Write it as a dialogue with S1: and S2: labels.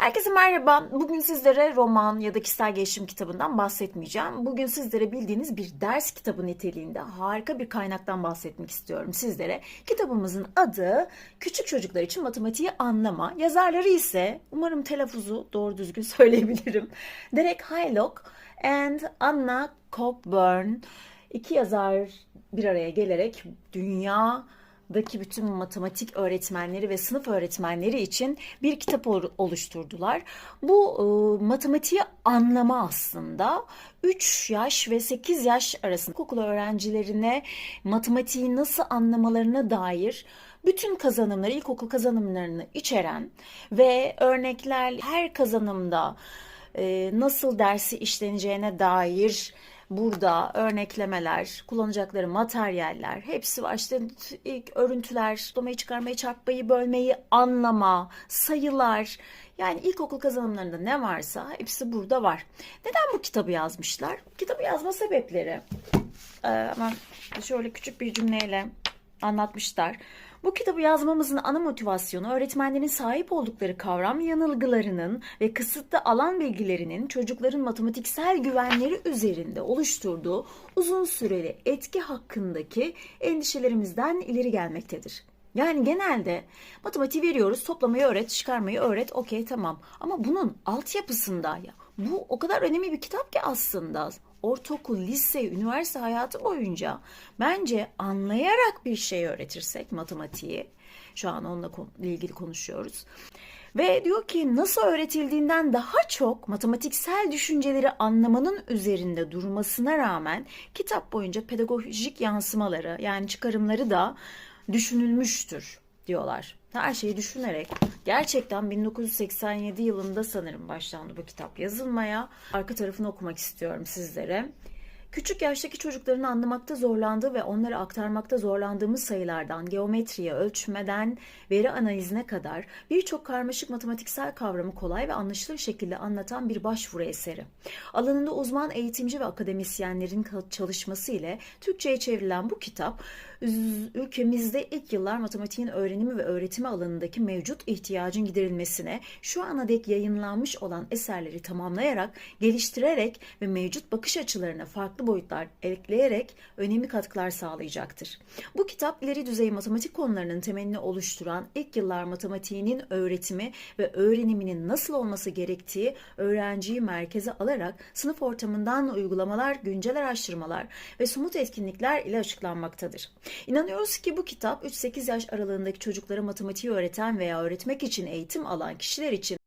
S1: Herkese merhaba. Bugün sizlere roman ya da kişisel gelişim kitabından bahsetmeyeceğim. Bugün sizlere bildiğiniz bir ders kitabı niteliğinde harika bir kaynaktan bahsetmek istiyorum sizlere. Kitabımızın adı Küçük Çocuklar için Matematiği Anlama. Yazarları ise umarım telaffuzu doğru düzgün söyleyebilirim. Derek Hylock and Anna Cockburn. İki yazar bir araya gelerek dünya daki bütün matematik öğretmenleri ve sınıf öğretmenleri için bir kitap ol- oluşturdular. Bu e, matematiği anlama aslında 3 yaş ve 8 yaş arasında okul öğrencilerine matematiği nasıl anlamalarına dair bütün kazanımları, ilkokul kazanımlarını içeren ve örnekler her kazanımda e, nasıl dersi işleneceğine dair burada örneklemeler, kullanacakları materyaller hepsi var. İşte ilk örüntüler, toplamayı, çıkarmayı, çarpmayı, bölmeyi anlama, sayılar. Yani ilkokul kazanımlarında ne varsa hepsi burada var. Neden bu kitabı yazmışlar? Kitabı yazma sebepleri. Ee, hemen şöyle küçük bir cümleyle anlatmışlar. Bu kitabı yazmamızın ana motivasyonu öğretmenlerin sahip oldukları kavram yanılgılarının ve kısıtlı alan bilgilerinin çocukların matematiksel güvenleri üzerinde oluşturduğu uzun süreli etki hakkındaki endişelerimizden ileri gelmektedir. Yani genelde matematiği veriyoruz, toplamayı öğret, çıkarmayı öğret, okey tamam. Ama bunun altyapısında ya bu o kadar önemli bir kitap ki aslında ortaokul, lise, üniversite hayatı boyunca bence anlayarak bir şey öğretirsek matematiği, şu an onunla ilgili konuşuyoruz. Ve diyor ki nasıl öğretildiğinden daha çok matematiksel düşünceleri anlamanın üzerinde durmasına rağmen kitap boyunca pedagojik yansımaları yani çıkarımları da düşünülmüştür diyorlar. Her şeyi düşünerek gerçekten 1987 yılında sanırım başlandı bu kitap yazılmaya. Arka tarafını okumak istiyorum sizlere. Küçük yaştaki çocukların anlamakta zorlandığı ve onları aktarmakta zorlandığımız sayılardan geometriye, ölçmeden veri analizine kadar birçok karmaşık matematiksel kavramı kolay ve anlaşılır şekilde anlatan bir başvuru eseri. Alanında uzman eğitimci ve akademisyenlerin çalışması ile Türkçe'ye çevrilen bu kitap ülkemizde ilk yıllar matematiğin öğrenimi ve öğretimi alanındaki mevcut ihtiyacın giderilmesine şu ana dek yayınlanmış olan eserleri tamamlayarak, geliştirerek ve mevcut bakış açılarına farklı boyutlar ekleyerek önemli katkılar sağlayacaktır. Bu kitap ileri düzey matematik konularının temelini oluşturan ilk yıllar matematiğinin öğretimi ve öğreniminin nasıl olması gerektiği öğrenciyi merkeze alarak sınıf ortamından uygulamalar, güncel araştırmalar ve somut etkinlikler ile açıklanmaktadır. İnanıyoruz ki bu kitap 3-8 yaş aralığındaki çocuklara matematiği öğreten veya öğretmek için eğitim alan kişiler için